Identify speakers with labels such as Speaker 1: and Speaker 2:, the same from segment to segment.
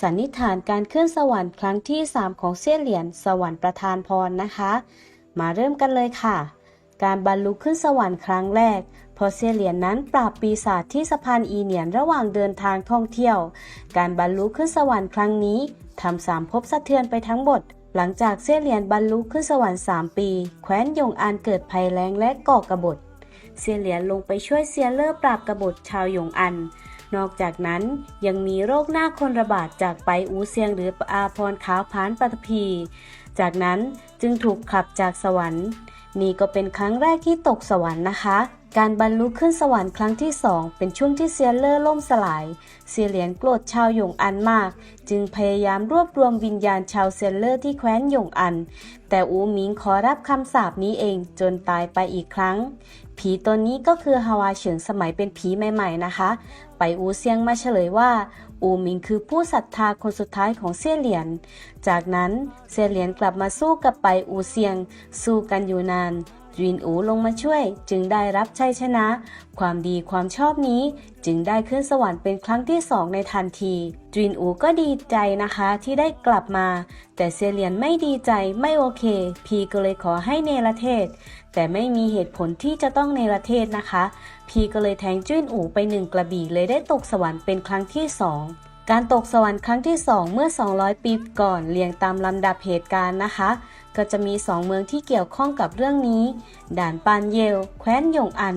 Speaker 1: สันนิษฐานการขึ้นสวรรค์ครั้งที่ 3 ของเซี่ยเหลียนสวรรค์ประทานพรนะคะ มาเริ่มกันเลยค่ะ การบรรลุขึ้นสวรรค์ครั้งแรกพราะเซี่ยเหลียนนั้นปราบปีศาจที่สะพานอีเนียนระหว่างเดินทางท่องเที่ยว การบรรลุขึ้นสวรรค์ครั้งนี้ทำสามภพสะเทือนไปทั้งหมดหลังจากเซี่ยเหลียนบรรลุขึ้นสวรรค์ 3 ปี แคว้นยงอานเกิดภัยแล้งและก่อกระบฏเซียเหลียนลงไปช่วยเซียเลอร์ปราบกบฏชาวยงอัน นอกจากนั้นยังมีโรคหน้าคนระบาดจากไปอูเซียงหรืออาพรขาวพานปัตพี จากนั้นจึงถูกขับจากสวรรค์ นี่ก็เป็นครั้งแรกที่ตกสวรรค์นะคะ การบรรลุขึ้นสวรรค์ครั้งที่สองเป็นช่วงที่เซียเลอร์ล่มสลาย เซียเหลียนโกรธชาวหยงอันมาก จึงพยายามรวบรวมวิญญาณชาวเซียเลอร์ที่แคว้นหยงอัน แต่อูหมิงขอรับคำสาปนี้เองจนตายไปอีกครั้ง ผีตนนี้ก็คือฮาวาเฉิงสมัยเป็นผีใหม่ ๆนะคะ ไปอูเซียงมาเฉลยว่า อูหมิงคือผู้ศรัทธาคนสุดท้ายของเซี่ยเหลียนจากนั้นเซียเหลียนกลับมาสู้กับไปอูเซียง สู้กันอยู่นานจินอูลงมาช่วยจึงได้รับชัยชนะ ความดีความชอบนี้จึงได้ขึ้นสวรรค์เป็นครั้งที่สองในทันทีจินอูก็ดีใจนะคะที่ได้กลับมา แต่เซียเลียนไม่ดีใจไม่โอเค พีก็เลยขอให้เนรเทศ แต่ไม่มีเหตุผลที่จะต้องเนรเทศนะคะ พีก็เลยแทงจุนอูไปหนึ่งกระบี่เลยได้ตกสวรรค์เป็นครั้งที่สอง การตกสวรรค์ครั้งที่ 2 เมื่อ 200 ปีก่อนเรียงตามลำดับเหตุการณ์นะคะ ก็จะมี 2 เมืองที่เกี่ยวข้องกับเรื่องนี้ ด่านปานเยล แคว้นหยงอัน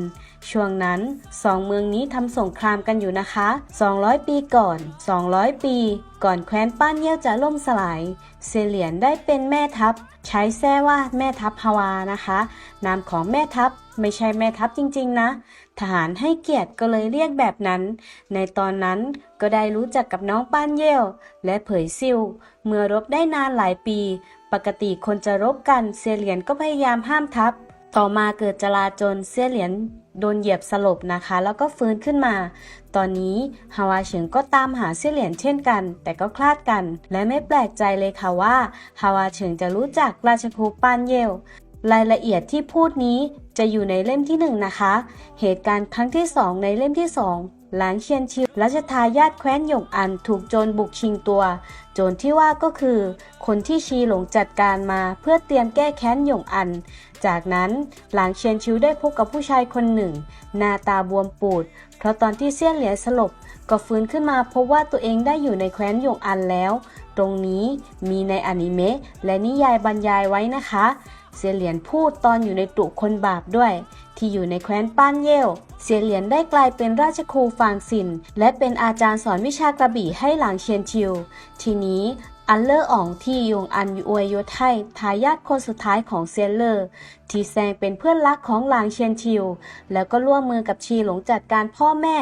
Speaker 1: ช่วงนั้น2เมืองนี้ทำสงครามกันอยู่นะคะ 200 ปีก่อน 200 ปี ก่อนแคว้นป้านเย่ยวจะล่มสลาย เซเหลียนได้เป็นแม่ทัพ ใช้แท้ว่าแม่ทัพฮาวานะคะ นามของแม่ทัพไม่ใช่แม่ทัพจริงๆนะ ทหารให้เกียรติก็เลยเรียกแบบนั้น ในตอนนั้นก็ได้รู้จักกับน้องป้านเย่วและเผยซิว เมื่อรบได้นานหลายปี ปกติคนจะรบกันเซเหลียนก็พยายามห้ามทัพ ต่อมาเกิดจลาจลเซี่ยเหลียนโดนเหยียบสลบนะคะ แล้วก็ฟื้นขึ้นมา ตอนนี้ฮาวาเฉิงก็ตามหาเซี่ยเหลียนเช่นกัน แต่ก็คลาดกัน และไม่แปลกใจเลยค่ะว่าฮาวาเฉิงจะรู้จักราชครูปานเยลรายละเอียดที่พูดนี้จะอยู่ในเล่มที่หนึ่งนะคะ เหตุการณ์ครั้งที่สองในเล่มที่สองหลางเชียนชิวรัชทายาทแคว้นหยงอันถูกโจรบุกชิงตัว โจรที่ว่าก็คือ คนที่ชีหลงจัดการมาเพื่อเตรียมแก้แค้นหยงอัน จากนั้นหลางเชียนชิวได้พบกับผู้ชายคนหนึ่ง หน้าตาบวมปูด เพราะตอนที่เซียนเหลียสลบ ก็ฟื้นขึ้นมาพบว่าตัวเองได้อยู่ในแคว้นหยงอันแล้ว ตรงนี้มีในอนิเมะและนิยายบรรยายไว้นะคะ เซียนเหลียนพูดตอนอยู่ในตุคนบาปด้วย ที่อยู่ในแคว้นป้านเย่วเซียเหลียนได้กลายเป็นราชครูฟางซินและเป็นอาจารย์สอนวิชากระบี่ให้หลางเชียนชิว ทีนี้ อันเลอร์อ่องที่ยงอันอวยยศให้ทายาทคนสุดท้ายของเซียเลอร์ ที่แซงเป็นเพื่อนรักของหลางเชียนชิว แล้วก็ร่วมมือกับชีหลงจัดการพ่อแม่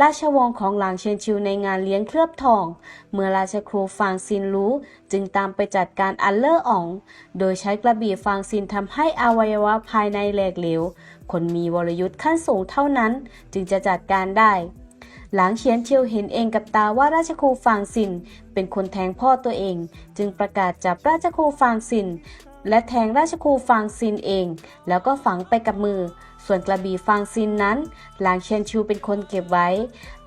Speaker 1: ราชวงศ์ของหลางเชียนชิวในงานเลี้ยงเคลือบทอง เมื่อราชครูฟางซินรู้ จึงตามไปจัดการอันเลอร์อ่อง โดยใช้กระบี่ฟางซินทำให้อวัยวะภายในแหลกเหลว คนมีวรยุทธ์ขั้นสูงเท่านั้น จึงจะจัดการได้ หลังเฉียนเชียวเห็นเองกับตาว่าราชครูฟางซินเป็นคนแทงพ่อตัวเอง จึงประกาศจับราชครูฟางซินและแทงราชครูฟางซินเอง แล้วก็ฝังไปกับมือ ส่วนกระบี่ฟางซินนั้น หลางเชียนชูเป็นคนเก็บไว้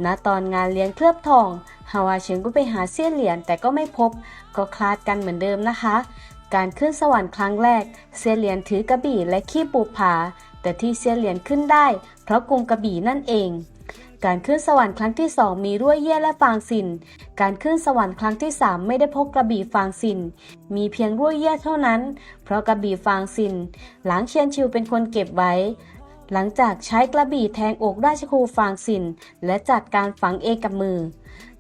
Speaker 1: ณ ตอนงานเลี้ยงเคลือบทอง ฮาวาเฉิงก็ไปหาเสี้ยนเหรียญแต่ก็ไม่พบ ก็คลาดกันเหมือนเดิมนะคะ การขึ้นสวรรค์ครั้งแรกเซียนเหลียนถือกระบี่และขี้ปูผา แต่ที่เซียนเหลียนขึ้นได้ เพราะกลุ่มกระบี่นั่นเอง การขึ้นสวรรค์ครั้งที่สองมีรั่วเยี่ยและฟางสิน การขึ้นสวรรค์ครั้งที่สามไม่ได้พกกระบี่ฟางสิน มีเพียงรั่วเยี่ยเท่านั้น เพราะกระบี่ฟางสิน หลังเชียนชิวเป็นคนเก็บไว้ หลังจากใช้กระบี่แทงอกราชครูฟางสิน และจัดการฝังเองกับมือ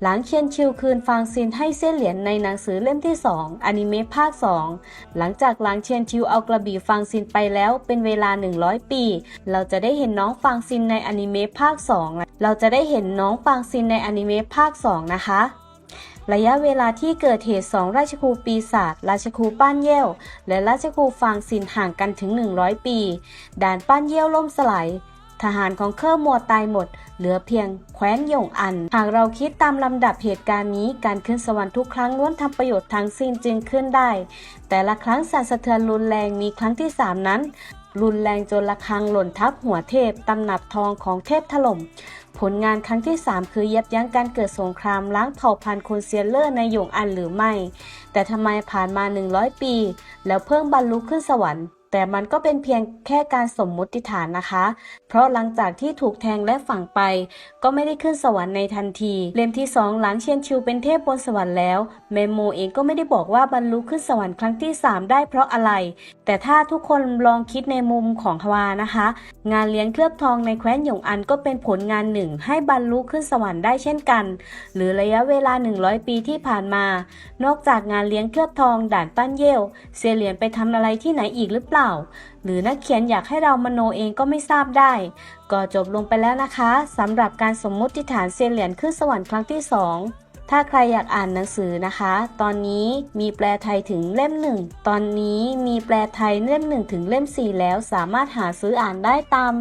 Speaker 1: หลังเคียนชิวคืนฟางซินให้เส้นเหรียญในหนังสือเล่มที่ 2อนิเมะภาค 2 หลังจากหลังเชียนชิวเอากระบี่ฟางซินไปแล้วเป็นเวลา 100 ปี เราจะได้เห็นน้องฟางซินในอนิเมะภาค 2 เราจะได้เห็นน้องฟางซินในอนิเมะภาค 2 นะคะระยะเวลาที่เกิดเหตุสองราชครูปีศาจราชครูป้านเย่วและราชครูฟางซินห่างกันถึง 100 ปี ด่านป้านเย่วล่มสลาย ทหารของเคอร์มัวตายหมด เหลือเพียงแคว้นหยงอัน หากเราคิดตามลำดับเหตุการณ์นี้ การขึ้นสวรรค์ทุกครั้งล้วนทำประโยชน์ทั้งสิ้นจึงขึ้นได้ แต่ละครั้งสั่นสะเทือนรุนแรงมีครั้งที่ 3 นั้น รุนแรงจนระฆังหล่นทับหัวเทพตำหนักทองของเทพถล่มผลงานครั้งที่ 3 คือยับยั้งการเกิดสงครามล้างเผ่าพันธุ์คนเซียนเลอร์ในหยงอันหรือไม่ แต่ทำไมผ่านมา 100 ปี แล้วเพิ่งบรรลุขึ้นสวรรค์ แต่มันก็เป็นเพียงแค่การสมมุติฐานนะคะ เพราะหลังจากที่ถูกแทงและฝังไป ก็ไม่ได้ขึ้นสวรรค์ในทันที เล่มที่สองหลังเชียนชิวเป็นเทพบนสวรรค์แล้ว เมโมเองก็ไม่ได้บอกว่าบรรลุขึ้นสวรรค์ครั้งที่ 3 ได้เพราะอะไร แต่ถ้าทุกคนลองคิดในมุมของฮวานะคะ งานเลี้ยงเคลือบทองในแคว้นหยงอันก็เป็นผลงานหนึ่งให้บรรลุขึ้นสวรรค์ได้เช่นกัน หรือระยะเวลา 100 ปีที่ผ่านมา นอกจากงานเลี้ยงเคลือบทองด่านปั้นเย่วเซียเหรียญไปทำอะไรที่ไหนอีกหรือเปล่าหรือนักเขียนอยากให้เรามโนเองก็ไม่ทราบได้ ก็จบลงไปแล้วนะคะสำหรับการสมมติฐานเซเหรียญขึ้นสวรรค์ครั้งที่ 2ถ้าใครอยากอ่านหนังสือนะคะ ตอนนี้มีแปลไทยถึงเล่มหนึ่ง ตอนนี้มีแปลไทยเล่มหนึ่งถึงเล่ม4แล้ว สามารถหาซื้ออ่านได้ตาม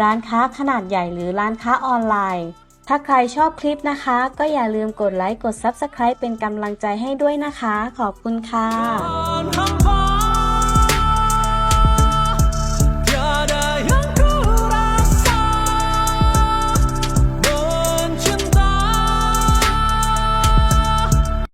Speaker 1: ร้านค้าขนาดใหญ่หรือร้านค้าออนไลน์ ถ้าใครชอบคลิปนะคะ ก็อย่าลืมกดไลค์ กด Subscribe เป็นกำลังใจให้ด้วยนะคะ ขอบคุณค่ะ